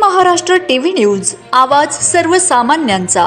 Maharashtra TV news आवाज सर्वसामान्यांचा.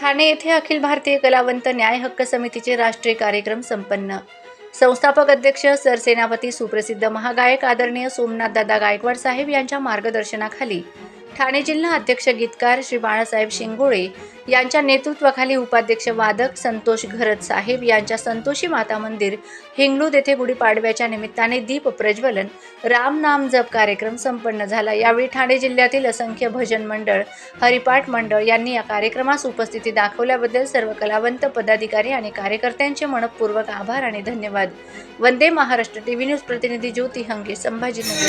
ठाणे येथे अखिल भारतीय कलावंत न्याय हक्क समितीचे राष्ट्रीय कार्यक्रम संपन्न. संस्थापक अध्यक्ष सरसेनापती सुप्रसिद्ध महागायक आदरणीय सोमनाथ दादा गायकवाड साहेब यांच्या मार्गदर्शनाखाली ठाणे जिल्हा अध्यक्ष गीतकार श्री बाळासाहेब शिंगोळे यांच्या नेतृत्वाखाली उपाध्यक्ष वादक संतोष घरत साहेब यांच्या संतोषी माता मंदिर हिंगणूद येथे गुढीपाडव्याच्या निमित्ताने दीप प्रज्वलन राम नाम जप कार्यक्रम संपन्न झाला. यावेळी ठाणे जिल्ह्यातील असंख्य भजन मंडळ हरिपाठ मंडळ यांनी या कार्यक्रमास उपस्थिती दाखवल्याबद्दल सर्व कलावंत पदाधिकारी आणि कार्यकर्त्यांचे मनपूर्वक आभार आणि धन्यवाद. वंदे महाराष्ट्र टीव्ही न्यूज प्रतिनिधी ज्योती हंगे संभाजीनगर.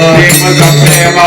धरा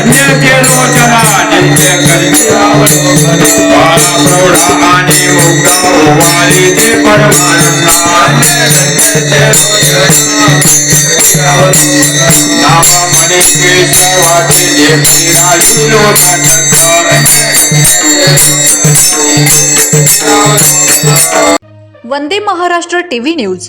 धन्य केलो नित्य करती बाळा प्रौढा आणि उग्र ओवाळी ते परमानंदा नाम म्हणे केशवाचे वंदे महाराष्ट्र टीव्ही न्यूज.